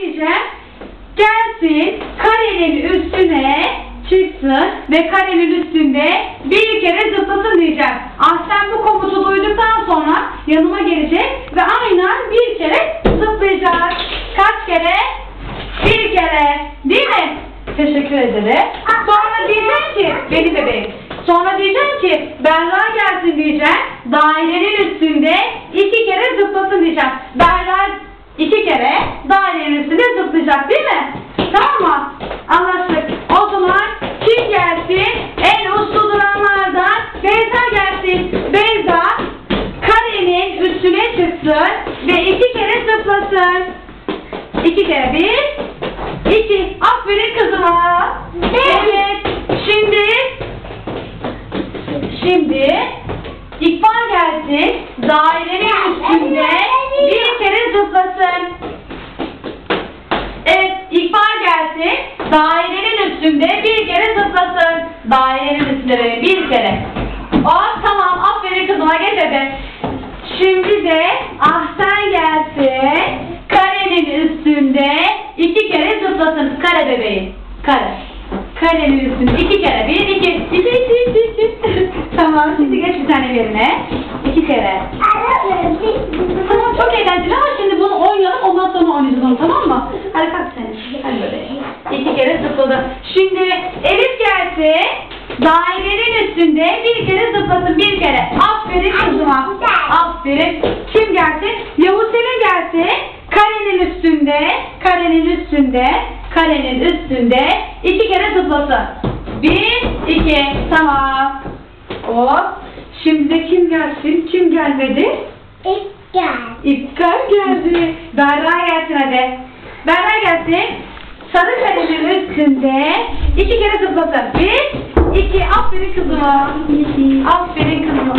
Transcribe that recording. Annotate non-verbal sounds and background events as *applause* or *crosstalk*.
diyeceğim. Gelsin karenin üstüne çıksın ve karenin üstünde bir kere zıplasın diyeceğim. Ahsen bu komutu duyduktan sonra yanıma gelecek ve aynen bir kere zıplayacak. Kaç kere? Bir kere. Değil mi? Teşekkür ederim. Sonra diyeceğim ki, benim bebeğim. Sonra diyeceğim ki, Berra gelsin diyeceğim. Dairenin üstünde iki kere zıplasın diyeceğim. Berra kere dairenin üstünde zıplayacak değil mi? Tamam mı? Anlaştık. O zaman kim gelsin? En uslu duranlardan Beyza gelsin. Beyza karenin üstüne çıksın ve iki kere zıplasın. İki kere bir, iki. Aferin kızıma. Evet. Şimdi, şimdi İkbal gelsin. Dairenin üstünde Dairenin üstünde bir kere zıplasın. Dairenin üstünde böyle bir kere. Aa, tamam, aferin kızıma geç hadi. Şimdi de Ahsen gelsin. Karenin üstünde iki kere zıplasın. Kare bebeğim. Kare. Karenin üstünde iki kere. Bir, iki. İki, iki, iki, iki. *laughs* tamam, şimdi geç bir tane yerine. İki kere. Tamam çok eğlenceli ama şimdi bunu oynayalım ondan sonra oynayacağız onu tamam mı? Hadi kalk sen. Hadi böyle. İki kere zıpladı. Şimdi Gelsin. Dairenin üstünde bir kere zıplasın bir kere. Aferin kızıma. Aferin. Kim gelsin? Yavuz Selim gelsin. Karenin üstünde, karenin üstünde, karenin üstünde iki kere zıplasın. Bir, iki. Tamam. Hop. Şimdi kim gelsin? Kim gelmedi? İpkal geldi. Berra gelsin hadi. Berra gelsin. Sarı karenin üstünde İki kere zıplatın. Bir, iki. Aferin kızıma. Aferin kızıma.